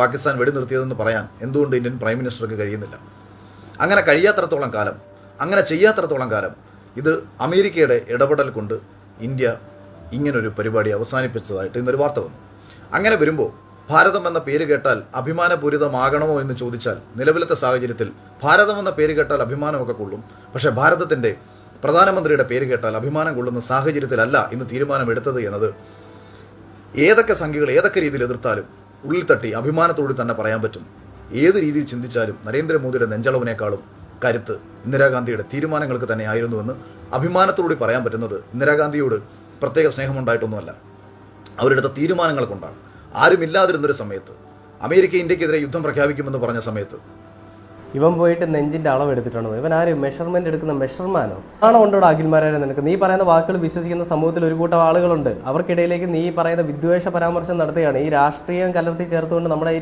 പാകിസ്ഥാൻ വെടിനിർത്തിയതെന്ന് പറയാൻ എന്തുകൊണ്ട് Indian prime മിനിസ്റ്റർക്ക് കഴിയുന്നില്ല? അങ്ങനെ കഴിയാത്തടത്തോളം കാലം അങ്ങനെ ചെയ്യാത്തടത്തോളം കാലം ഇത് അമേരിക്കയുടെ ഇടപെടൽ കൊണ്ട് ഇന്ത്യ ഇങ്ങനൊരു പരിപാടി അവസാനിപ്പിച്ചതായിട്ട് ഇന്നൊരു വാർത്ത വന്നു. അങ്ങനെ വരുമ്പോൾ ഭാരതം എന്ന പേര് കേട്ടാൽ അഭിമാനപൂരിതമാകണമോ എന്ന് ചോദിച്ചാൽ നിലവിലത്തെ സാഹചര്യത്തിൽ ഭാരതം എന്ന പേര് കേട്ടാൽ അഭിമാനമൊക്കെ കൊള്ളും. പക്ഷേ ഭാരതത്തിന്റെ പ്രധാനമന്ത്രിയുടെ പേര് കേട്ടാൽ അഭിമാനം കൊള്ളുന്ന സാഹചര്യത്തിലല്ല ഇന്ന് തീരുമാനമെടുത്തത് എന്നത്. ഏതൊക്കെ സംഖ്യകൾ ഏതൊക്കെ രീതിയിൽ എതിർത്താലും ഉള്ളിൽ തട്ടി അഭിമാനത്തോട് തന്നെ പറയാൻ പറ്റും. ഏത് രീതിയിൽ ചിന്തിച്ചാലും നരേന്ദ്രമോദിയുടെ നെഞ്ചളവിനേക്കാളും കരുത്ത് ഇന്ദിരാഗാന്ധിയുടെ തീരുമാനങ്ങൾക്ക് തന്നെ ആയിരുന്നുവെന്ന് അഭിമാനത്തോടുകൂടി പറയാൻ പറ്റുന്നത് ഇന്ദിരാഗാന്ധിയോട് പ്രത്യേക സ്നേഹമുണ്ടായിട്ടൊന്നുമല്ല. അവരെടുത്ത തീരുമാനങ്ങൾ കൊണ്ടാണ്. ആരുമില്ലാതിരുന്നൊരു സമയത്ത് അമേരിക്ക ഇന്ത്യക്കെതിരെ യുദ്ധം പ്രഖ്യാപിക്കുമെന്ന് പറഞ്ഞ സമയത്ത് ഇവൻ പോയിട്ട് നെഞ്ചിന്റെ അളവ് എടുത്തിട്ടുണ്ടോ ഇവൻ ആര്? മെഷർമെന്റ് എടുക്കുന്ന മെഷർമാനോ ആണോ? ഉണ്ടോ അഖിൽമാരായ നിനക്ക്? നീ പറയുന്ന വാക്കുകൾ വിശ്വസിക്കുന്ന സമൂഹത്തിൽ ഒരു കൂട്ടം ആളുകളുണ്ട്. അവർക്കിടയിലേക്ക് നീ പറയുന്ന വിദ്വേഷ പരാമർശം നടത്തുകയാണ്. ഈ രാഷ്ട്രീയം കലർത്തി ചേർത്തുകൊണ്ട് നമ്മുടെ ഈ